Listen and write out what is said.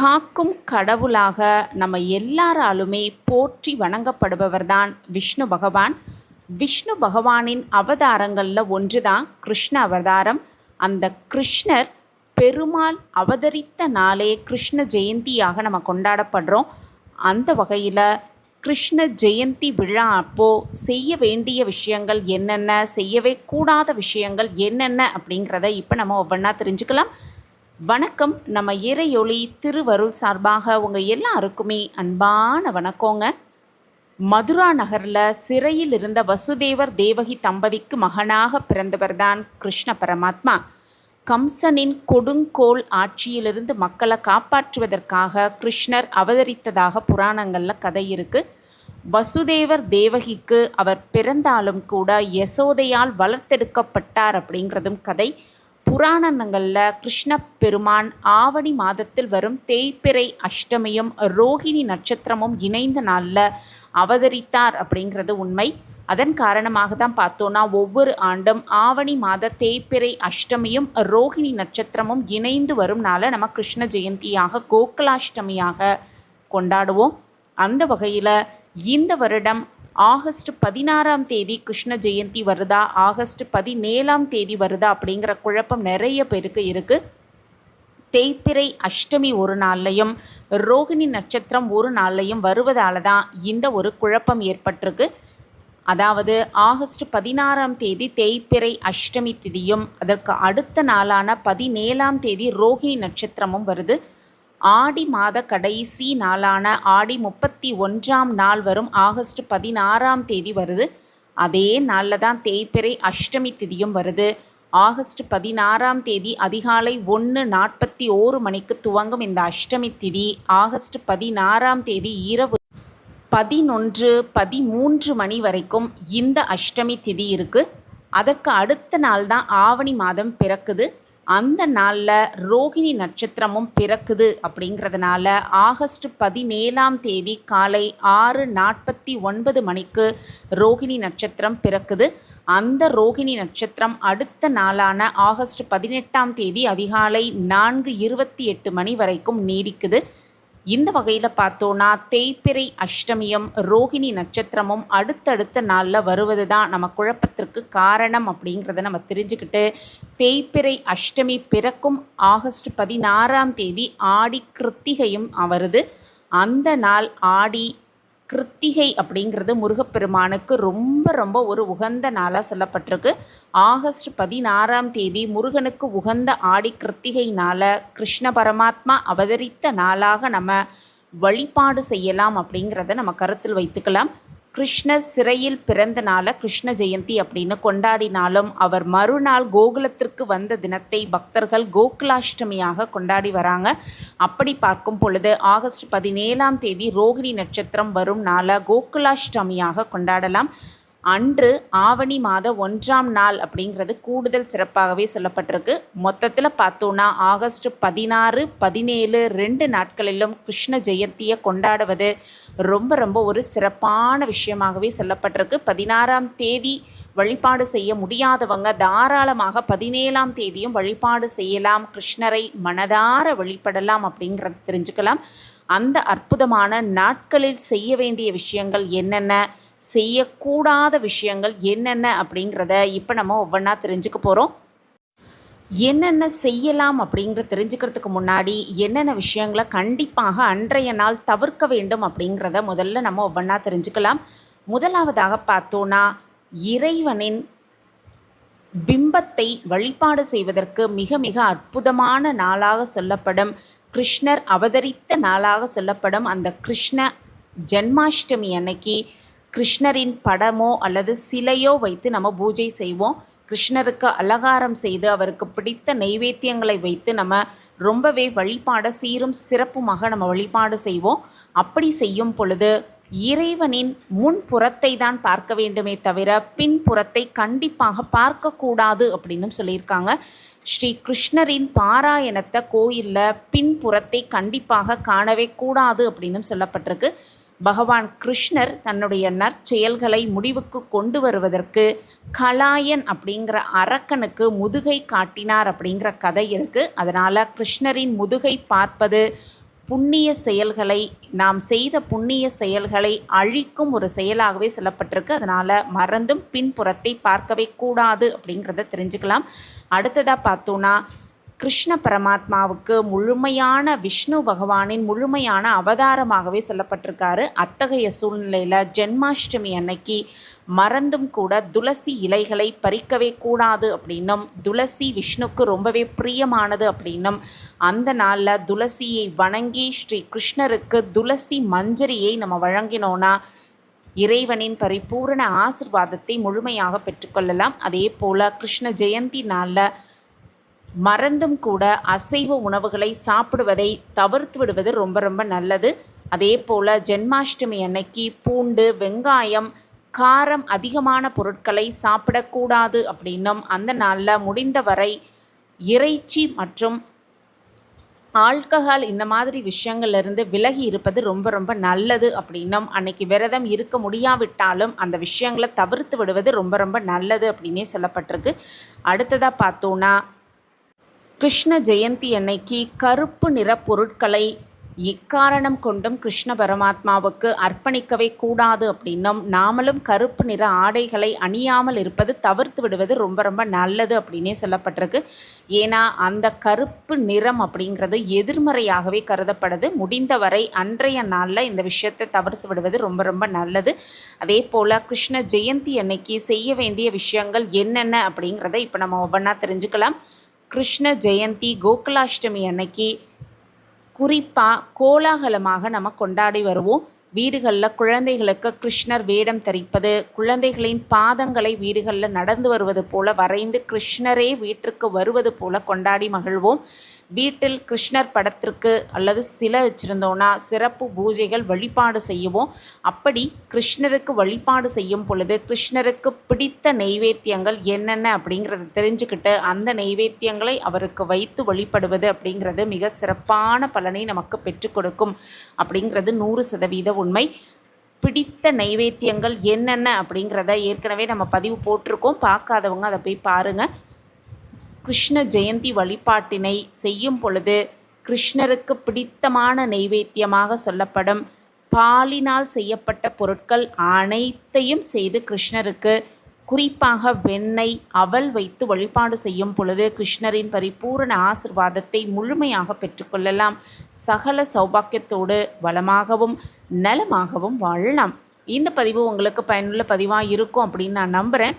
காக்கும் கடவுளாக நம்ம எல்லாராலுமே போற்றி வணங்கப்படுபவர் தான் விஷ்ணு பகவான். விஷ்ணு பகவானின் அவதாரங்களில் ஒன்று தான் கிருஷ்ண அவதாரம். அந்த கிருஷ்ணர் பெருமாள் அவதரித்த நாளே கிருஷ்ண ஜெயந்தியாக நம்ம கொண்டாடப்படுறோம். அந்த வகையில் கிருஷ்ண ஜெயந்தி விழா அப்போது செய்ய வேண்டிய விஷயங்கள் என்னென்ன செய்யவே கூடாத விஷயங்கள் என்னென்ன அப்படிங்கிறத இப்போ நம்ம ஒவ்வொன்றா தெரிஞ்சுக்கலாம். வணக்கம். நம்ம இறையொளி திருவருள் சார்பாக உங்கள் எல்லாருக்குமே அன்பான வணக்கங்க. மதுரா நகரில் சிறையில் இருந்த வசுதேவர் தேவகி தம்பதிக்கு மகனாக பிறந்தவர்தான் கிருஷ்ண பரமாத்மா. கம்சனின் கொடுங்கோல் ஆட்சியிலிருந்து மக்களை காப்பாற்றுவதற்காக கிருஷ்ணர் அவதரித்ததாக புராணங்களில் கதை இருக்கு. வசுதேவர் தேவகிக்கு அவர் பிறந்தாலும் கூட யசோதையால் வளர்த்தெடுக்கப்பட்டார் அப்படிங்கிறதும் கதை. புராணங்களில் கிருஷ்ண பெருமான் ஆவணி மாதத்தில் வரும் தேய்பிறை அஷ்டமியும் ரோகிணி நட்சத்திரமும் இணைந்த நாளில் அவதரித்தார் அப்படிங்கிறது உண்மை. அதன் காரணமாக தான் பார்த்தோன்னா ஒவ்வொரு ஆண்டும் ஆவணி மாத தேய்பிறை அஷ்டமியும் ரோகிணி நட்சத்திரமும் இணைந்து வரும் நாளை நம்ம கிருஷ்ண ஜெயந்தியாக கோகுலாஷ்டமியாக கொண்டாடுவோம். அந்த வகையில் இந்த வருடம் ஆகஸ்ட் பதினாறாம் தேதி கிருஷ்ண ஜெயந்தி வருதா? ஆகஸ்ட் பதினேழாம் தேதி வருதா? அப்படிங்கிற குழப்பம் நிறைய பேருக்கு இருக்குது தேய்பிறை அஷ்டமி ஒரு நாள்லையும் ரோகிணி நட்சத்திரம் ஒரு நாள்லையும் வருவதால தான் இந்த ஒரு குழப்பம் ஏற்பட்டிருக்கு. அதாவது ஆகஸ்ட் பதினாறாம் தேதி தேய்பிறை அஷ்டமி திதியும் அதற்கு அடுத்த நாளான பதினேழாம் தேதி ரோகிணி நட்சத்திரமும் வருது. ஆடி மாத கடைசி நாளான ஆடி முப்பத்தி ஒன்றாம் நாள் வரும் ஆகஸ்ட் பதினாறாம் தேதி வருது. அதே நாளில் தான் தேய்பிறை அஷ்டமி திதியும் வருது. ஆகஸ்ட் பதினாறாம் தேதி அதிகாலை ஒன்று நாற்பத்தி ஓரு மணிக்கு துவங்கும் இந்த அஷ்டமி திதி. ஆகஸ்ட் பதினாறாம் தேதி இரவு பதினொன்று பதிமூன்று மணி வரைக்கும் இந்த அஷ்டமி திதி இருக்குது அதற்கு அடுத்த நாள் தான் ஆவணி மாதம் பிறக்குது. அந்த நாளில் ரோகிணி நட்சத்திரமும் பிறக்குது அப்படிங்கிறதுனால ஆகஸ்ட் பதினேழாம் தேதி காலை ஆறு நாற்பத்தி ஒன்பது மணிக்கு ரோகிணி நட்சத்திரம் பிறக்குது. அந்த ரோகிணி நட்சத்திரம் அடுத்த நாளான ஆகஸ்ட் பதினெட்டாம் தேதி அதிகாலை நான்கு இருபத்தி எட்டு மணி வரைக்கும் நீடிக்குது. இந்த வகையில் பார்த்தோன்னா தேய்பிறை அஷ்டமியும் ரோகிணி நட்சத்திரமும் அடுத்தடுத்த நாளில் வருவது தான் நம்ம குழப்பத்திற்கு காரணம் அப்படிங்கிறத நம்ம தெரிஞ்சுக்கிட்டு தேய்பிறை அஷ்டமி பிறக்கும் ஆகஸ்ட் பதினாறாம் தேதி ஆடி கிருத்திகையும் வருது அந்த நாள் ஆடி கிருத்திகை அப்படிங்கிறது முருகப்பெருமானுக்கு ரொம்ப ரொம்ப ஒரு உகந்த நாளாக சொல்லப்பட்டிருக்கு. ஆகஸ்ட் பதினாறாம் தேதி முருகனுக்கு உகந்த ஆடி கிருத்திகை நாளை கிருஷ்ண பரமாத்மா அவதரித்த நாளாக நம்ம வழிபாடு செய்யலாம் அப்படிங்கிறத நம்ம கருத்தில் வைத்துக்கலாம். கிருஷ்ணர் சிறையில் பிறந்த நாளை கிருஷ்ண ஜெயந்தி அப்படின்னு கொண்டாடினாலும் அவர் மறுநாள் கோகுலத்திற்கு வந்த தினத்தை பக்தர்கள் கோகுலாஷ்டமியாக கொண்டாடி வராங்க. அப்படி பார்க்கும் பொழுது ஆகஸ்ட் பதினேழாம் தேதி ரோகிணி நட்சத்திரம் வரும் நாளை கோகுலாஷ்டமியாக கொண்டாடலாம். அன்று ஆவணி மாத ஒன்றாம் நாள் அப்படிங்கிறது கூடுதல் சிறப்பாகவே சொல்லப்பட்டிருக்கு. மொத்தத்தில் பார்த்தோன்னா ஆகஸ்ட் பதினாறு பதினேழு ரெண்டு நாட்களிலும் கிருஷ்ண ஜெயந்தியை கொண்டாடுவது ரொம்ப ரொம்ப ஒரு சிறப்பான விஷயமாகவே சொல்லப்பட்டிருக்கு. பதினாறாம் தேதி வழிபாடு செய்ய முடியாதவங்க தாராளமாக பதினேழாம் தேதியும் வழிபாடு செய்யலாம். கிருஷ்ணரை மனதார வழிபடலாம் அப்படிங்கிறத தெரிஞ்சுக்கலாம். அந்த அற்புதமான நாட்களில் செய்ய வேண்டிய விஷயங்கள் என்னென்ன? செய்யக்கூடாத விஷயங்கள் என்னென்ன அப்படிங்கிறத இப்போ நம்ம ஒவ்வொன்றா தெரிஞ்சுக்க போகிறோம் என்னென்ன செய்யலாம் அப்படிங்கிற தெரிஞ்சுக்கிறதுக்கு முன்னாடி என்னென்ன விஷயங்களை கண்டிப்பாக அன்றைய நாள் தவிர்க்க வேண்டும் அப்படிங்கிறத முதல்ல நம்ம ஒவ்வொன்றா தெரிஞ்சுக்கலாம். முதலாவதாக பார்த்தோன்னா இறைவனின் பிம்பத்தை வழிபாடு செய்வதற்கு மிக மிக அற்புதமான நாளாக சொல்லப்படும் கிருஷ்ணர் அவதரித்த நாளாக சொல்லப்படும் அந்த கிருஷ்ண ஜென்மாஷ்டமி அன்னைக்கு கிருஷ்ணரின் படமோ அல்லது சிலையோ வைத்து நம்ம பூஜை செய்வோம். கிருஷ்ணருக்கு அலங்காரம் செய்து அவருக்கு பிடித்த நைவேத்தியங்களை வைத்து நம்ம ரொம்பவே வழிபாட சீரும் சிறப்புமாக நம்ம வழிபாடு செய்வோம். அப்படி செய்யும் பொழுது இறைவனின் முன்புறத்தை தான் பார்க்க வேண்டுமே தவிர பின்புறத்தை கண்டிப்பாக பார்க்கக்கூடாது அப்படின்னு சொல்லியிருக்காங்க. ஸ்ரீ கிருஷ்ணரின் பாராயணத்தை கோயிலில் பின்புறத்தை கண்டிப்பாக காணவே கூடாது அப்படின்னு சொல்லப்பட்டிருக்கு. பகவான் கிருஷ்ணர் தன்னுடைய நற்செயல்களை முடிவுக்கு கொண்டு வருவதற்கு கலாயன் அப்படிங்கிற அரக்கனுக்கு முதுகை காட்டினார் அப்படிங்கிற கதை இருக்குது அதனால் கிருஷ்ணரின் முதுகை பார்ப்பது புண்ணிய செயல்களை நாம் செய்த புண்ணிய செயல்களை அழிக்கும் ஒரு செயலாகவே சொல்லப்பட்டிருக்கு. அதனால் மறந்தும் பின்புறத்தை பார்க்கவே கூடாது அப்படிங்கிறத தெரிஞ்சுக்கலாம். அடுத்ததாக பார்த்தோன்னா கிருஷ்ண பரமாத்மாவுக்கு முழுமையான விஷ்ணு பகவானின் முழுமையான அவதாரமாகவே சொல்லப்பட்டிருக்காரு. அத்தகைய சூழ்நிலையில் ஜென்மாஷ்டமி அன்னைக்கு மறந்தும் கூட துளசி இலைகளை பறிக்கவே கூடாது அப்படின்னும் துளசி விஷ்ணுக்கு ரொம்பவே பிரியமானது அப்படின்னும் அந்த நாளில் துளசியை வணங்கி ஸ்ரீ கிருஷ்ணருக்கு துளசி மஞ்சரியை நம்ம வழங்கினோன்னா இறைவனின் பரிபூரண ஆசிர்வாதத்தை முழுமையாக பெற்றுக்கொள்ளலாம் அதே போல் கிருஷ்ண ஜெயந்தி நாளில் மறந்தும் கூட அசைவ உணவுகளை சாப்பிடுவதை தவிர்த்து விடுவது ரொம்ப ரொம்ப நல்லது. அதே போல் ஜென்மாஷ்டமி அன்னைக்கு பூண்டு வெங்காயம் காரம் அதிகமான பொருட்களை சாப்பிடக்கூடாது அப்படின்னும் அந்த நாளில் முடிந்தவரை இறைச்சி மற்றும் ஆல்கஹால் இந்த மாதிரி விஷயங்கள்லேருந்து விலகி இருப்பது ரொம்ப ரொம்ப நல்லது அப்படின்னும் அன்னைக்கு விரதம் இருக்க முடியாவிட்டாலும் அந்த விஷயங்களை தவிர்த்து விடுவது ரொம்ப ரொம்ப நல்லது அப்படின்னே சொல்லப்பட்டிருக்கு. அடுத்ததாக பார்த்தோன்னா கிருஷ்ண ஜெயந்தி அன்னைக்கு கருப்பு நிற பொருட்களை எக்காரணம் கொண்டும் கிருஷ்ண பரமாத்மாவுக்கு அர்ப்பணிக்கவே கூடாது அப்படின்னும் நாமளும் கருப்பு நிற ஆடைகளை அணியாமல் இருப்பது தவிர்த்து விடுவது ரொம்ப ரொம்ப நல்லது அப்படின்னே சொல்லப்பட்டிருக்கு. ஏன்னா அந்த கருப்பு நிறம் அப்படிங்கிறது எதிர்மறையாகவே கருதப்படுது. முடிந்தவரை அன்றைய நாளில் இந்த விஷயத்தை தவிர்த்து விடுவது ரொம்ப ரொம்ப நல்லது. அதே போல் கிருஷ்ண ஜெயந்தி அன்னைக்கு செய்ய வேண்டிய விஷயங்கள் என்னென்ன அப்படிங்கிறத இப்போ நம்ம ஒவ்வொன்றா தெரிஞ்சுக்கலாம். கிருஷ்ண ஜெயந்தி கோகுலாஷ்டமி அன்னைக்கு குறிப்பாக கோலாகலமாக நம்ம கொண்டாடி வருவோம். வீடுகளில் குழந்தைகளுக்கு கிருஷ்ணர் வேடம் தரிப்பது குழந்தைகளின் பாதங்களை வீடுகளில் நடந்து வருவது போல வரைந்து கிருஷ்ணரே வீட்டிற்கு வருவது போல கொண்டாடி மகிழ்வோம். வீட்டில் கிருஷ்ணர் படத்திற்கு அல்லது சிலை வச்சுருந்தோன்னா சிறப்பு பூஜைகள் வழிபாடு செய்வோம். அப்படி கிருஷ்ணருக்கு வழிபாடு செய்யும் பொழுது கிருஷ்ணருக்கு பிடித்த நெய்வேத்தியங்கள் என்னென்ன அப்படிங்கிறத தெரிஞ்சுக்கிட்டு அந்த நெய்வேத்தியங்களை அவருக்கு வைத்து வழிபடுவது அப்படிங்கிறது மிக சிறப்பான பலனை நமக்கு பெற்றுக் கொடுக்கும் அப்படிங்கிறது நூறு சதவீத உண்மை. பிடித்த நைவேத்தியங்கள் என்னென்ன அப்படிங்கிறத ஏற்கனவே நம்ம பதிவு போட்டிருக்கோம். பார்க்காதவங்க அதை போய் பாருங்கள் கிருஷ்ண ஜெயந்தி வழிபாட்டினை செய்யும் பொழுது கிருஷ்ணருக்கு பிடித்தமான நெய்வேத்தியமாக சொல்லப்படும் பாலினால் செய்யப்பட்ட பொருட்கள் அனைத்தையும் செய்து கிருஷ்ணருக்கு குறிப்பாக வெண்ணெய் அவல் வைத்து வழிபாடு செய்யும் பொழுது கிருஷ்ணரின் பரிபூரண ஆசிர்வாதத்தை முழுமையாக பெற்றுக்கொள்ளலாம் சகல சௌபாக்கியத்தோடு வளமாகவும் நலமாகவும் வாழலாம். இந்த பதிவு உங்களுக்கு பயனுள்ள பதிவாக இருக்கும் அப்படின்னு நான் நம்புகிறேன்